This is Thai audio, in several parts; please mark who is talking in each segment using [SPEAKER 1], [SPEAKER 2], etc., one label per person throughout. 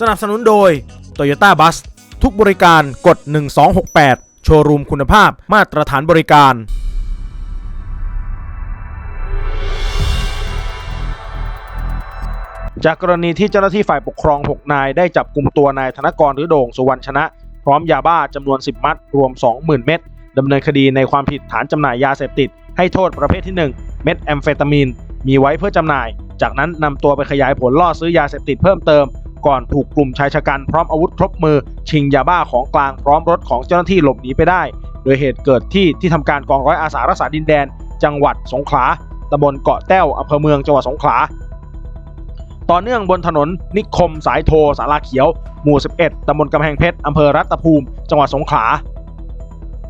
[SPEAKER 1] สนับสนุนโดย Toyota Bus ทุกบริการกด 1268 โชว์รูมคุณภาพมาตรฐานบริการ จากกรณีที่เจ้าหน้าที่ฝ่ายปกครอง 6 นาย ได้จับกลุ่มตัวนายธนกรหรือโด่งสุวรรณชนะ พร้อมยาบ้าจำนวน 10 มัด รวม 20,000 เม็ดดำเนินคดีในความผิดฐานจำหน่ายยาเสพติด ให้โทษประเภทที่ 1 เม็ดแอมเฟตามีน มีไว้เพื่อจำหน่าย จากนั้นนำตัวไปขยายผลล่อซื้อยาเสพติดเพิ่มเติม ก่อนถูกกลุ่มชายชะกันพร้อมอาวุธครบมือ ชิงยาบ้าของกลางพร้อมรถของเจ้าหน้าที่หลบหนีไปได้ โดยเหตุเกิดที่ที่ทำการกองร้อยอาสารักษาดินแดน จังหวัดสงขลาตำบลเกาะแต้วอำเภอเมืองจังหวัดสงขลาต่อเนื่องบนถนนนิคมสายโทสาราเขียว หมู่ 11 ตำบลกำแพงเพชร อำเภอรัตภูมิ จังหวัดสงขลา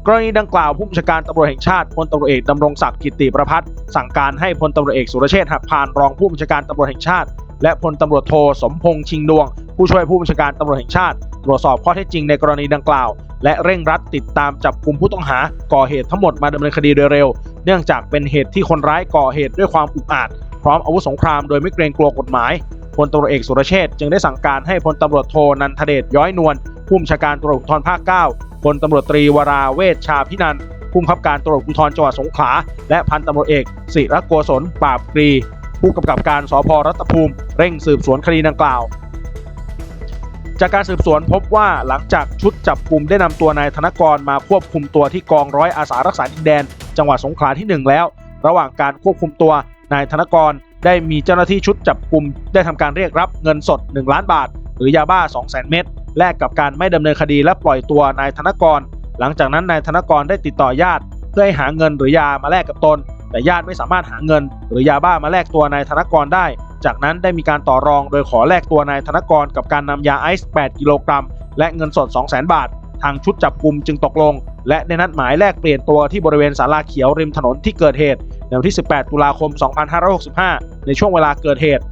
[SPEAKER 1] กรณีดังกล่าวผู้บัญชาการตำรวจแห่งชาติพลตำรวจเอกดำรงศักดิ์กิติประพัฒน์สั่งการให้พลตำรวจเอกสุรเชษฐ์หักพานรองผู้บัญชาการตำรวจแห่งชาติ และพลตำรวจโทสมพงษ์ชิงดวง ผู้ช่วยผู้บัญชาการตำรวจแห่งชาติ ตรวจสอบข้อเท็จจริงในกรณีดังกล่าว และเร่งรัดติดตามจับกลุ่มผู้ต้องหาก่อเหตุทั้งหมดมาดำเนินคดีโดยเร็ว เนื่องจากเป็นเหตุที่คนร้ายก่อเหตุด้วยความอุกอาจ พร้อมอาวุธสงครามโดยไม่เกรงกลัวกฎหมายพลตำรวจเอกสุรเชษจึงได้สั่งการให้พลตำรวจโทนันทเดชย้อยนวลผู้บัญชาการตำรวจภูธรภาค 9พลตำรวจตรีวราเวชชาพินันผู้บังคับการตำรวจภูธรจังหวัดสงขลาและพันตำรวจเอกศิรโกศลปราบกรี ผู้กำกับการสพรัตภูมิ เร่งสืบสวนคดีดังกล่าว จากการสืบสวนพบว่าหลังจากชุดจับกลุ่มได้นำตัวนายธนกรมาควบคุมตัวที่กองร้อยอาสารักษาดินแดน จังหวัดสงขลาที่หนึ่งแล้ว ระหว่างการควบคุมตัวนายธนกรได้มีเจ้าหน้าที่ชุดจับกลุ่มได้ทำการเรียกรับเงินสด 1 ล้านบาท หรือยาบ้า 200,000 เม็ดแลกกับการไม่ดำเนินคดีและปล่อยตัวนายธนกร หลังจากนั้นนายธนกรได้ติดต่อญาติ เพื่อให้หาเงินหรือยามาแลกกับตน แต่ญาติไม่สามารถหาเงิน หรือยาบ้ามาแลกตัวนายธนกรได้ จากนั้นได้มีการต่อรองโดยขอแลกตัวนายธนกรกับการนำยาไอซ์ 8 กิโลกรัม และเงินสด 200,000 บาท ทางชุดจับกลุ่มจึงตกลง และได้นัดหมายแลกเปลี่ยนตัวที่บริเวณศาลาเขียวริมถนนที่เกิดเหตุในวันที่ 18 ตุลาคม 2565 ในช่วงเวลาเกิดเหตุ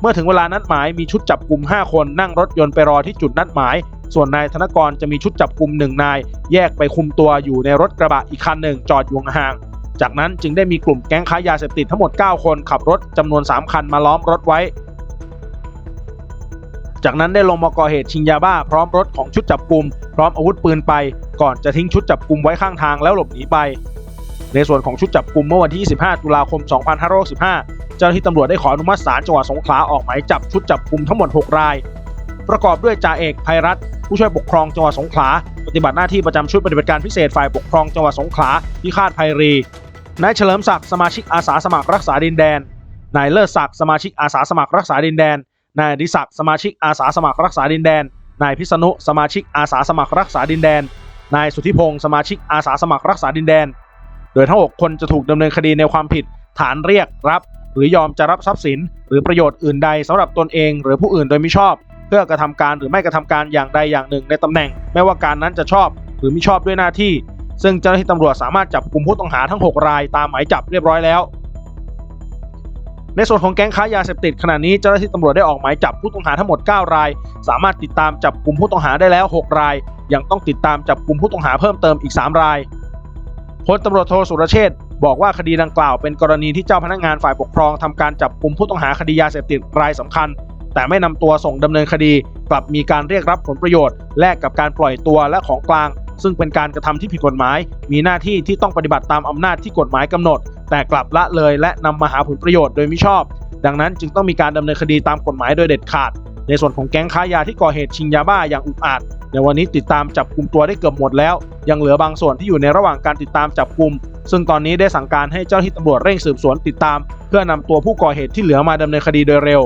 [SPEAKER 1] เมื่อถึงเวลานัดหมายมีชุดจับกลุ่ม 5 คนนั่งรถยนต์ไปรอที่จุดนัดหมาย ส่วนนายธนกรจะมีชุดจับกลุ่มหนึ่งนาย แยกไปคุมตัวอยู่ในรถกระบะอีกคันหนึ่งจอดอยู่ห่าง จากนั้นจึงได้มีกลุ่มแก๊งค้ายาเสพติดทั้งหมด 9 คนขับรถจำนวน 3 คันมาล้อมรถไว้ จากนั้นได้ลงมาก่อเหตุชิงยาบ้าพร้อมรถของชุดจับกลุ่มพร้อมอาวุธปืนไป ก่อนจะทิ้งชุดจับกลุ่มไว้ข้างทางแล้วหลบหนีไป ในส่วนของชุดจับกลุ่มเมื่อวันที่ 25 ตุลาคม 2565 เจ้าหน้าที่ตำรวจได้ขออนุมัติศาลจังหวัดสงขลาออกหมายจับชุดจับกลุ่มทั้งหมด 6 ราย ประกอบด้วยจ่าเอกภัยรัฐผู้ช่วยปกครองจังหวัดสงขลาปฏิบัติหน้าที่ประจำชุดปฏิบัติการพิเศษฝ่ายปกครองจังหวัดสงขลาพิฆาตภัยรี นายเฉลิมศักดิ์สมาชิกอาสาสมัครรักษาดินแดน นายเลิศศักดิ์สมาชิกอาสาสมัครรักษาดินแดน นายดิศักดิ์สมาชิกอาสาสมัครรักษาดินแดน นายพิษณุสมาชิกอาสาสมัครรักษาดินแดน นายสุทธิพงศ์สมาชิกอาสาสมัครรักษาดินแดน โดยทั้ง 6 คนจะถูกดำเนินคดีในความผิด ฐานเรียกรับ หรือยอมจะรับทรัพย์สิน หรือประโยชน์อื่นใดสำหรับตนเอง หรือผู้อื่นโดยมิชอบ เพื่อกระทำการหรือไม่กระทำการอย่างใดอย่างหนึ่งในตำแหน่ง ไม่ว่าการนั้นจะชอบ หรือมิชอบด้วยหน้าที่ ซึ่งเจ้าหน้าที่ตำรวจสามารถจับกลุ่มผู้ต้องหาทั้ง 6 รายตามหมายจับเรียบร้อยแล้ว ในส่วนของแก๊งค้ายาเสพติดขณะนี้เจ้าหน้าที่ตำรวจได้ออกหมายจับผู้ต้องหาทั้งหมด 9 ราย สามารถติดตามจับกลุ่มผู้ต้องหาได้แล้ว 6 ราย ยังต้องติดตามจับกลุ่มผู้ต้องหาเพิ่มเติมอีก 3 รายพลตำรวจโทสุรเชษบอกว่าคดีดังกล่าวเป็นกรณีที่เจ้าพนักงานฝ่ายปกครองทำการจับกลุ่มผู้ต้องหาคดียาเสพติดรายสำคัญ แต่ไม่นำตัวส่งดำเนินคดี กลับมีการเรียกรับผลประโยชน์ แลกกับการปล่อยตัวและของกลาง ซึ่งเป็นการกระทำที่ผิดกฎหมาย มีหน้าที่ที่ต้องปฏิบัติตามอำนาจที่กฎหมายกำหนด แต่กลับละเลยและนำมาหาผลประโยชน์โดยมิชอบ ดังนั้นจึงต้องมีการดำเนินคดีตามกฎหมายโดยเด็ดขาด ในส่วนของแก๊งค้ายาที่ก่อเหตุชิงยาบ้าอย่างอุกอาจในวันนี้ติดตามจับกลุ่มตัวได้เกือบหมดแล้ว ยังเหลือบางส่วนที่อยู่ในระหว่างการติดตามจับกลุ่ม ซึ่งตอนนี้ได้สั่งการให้เจ้าหน้าที่ตำรวจเร่งสืบสวนติดตาม เพื่อนำตัวผู้ก่อเหตุที่เหลือมาดำเนินคดีโดยเร็ว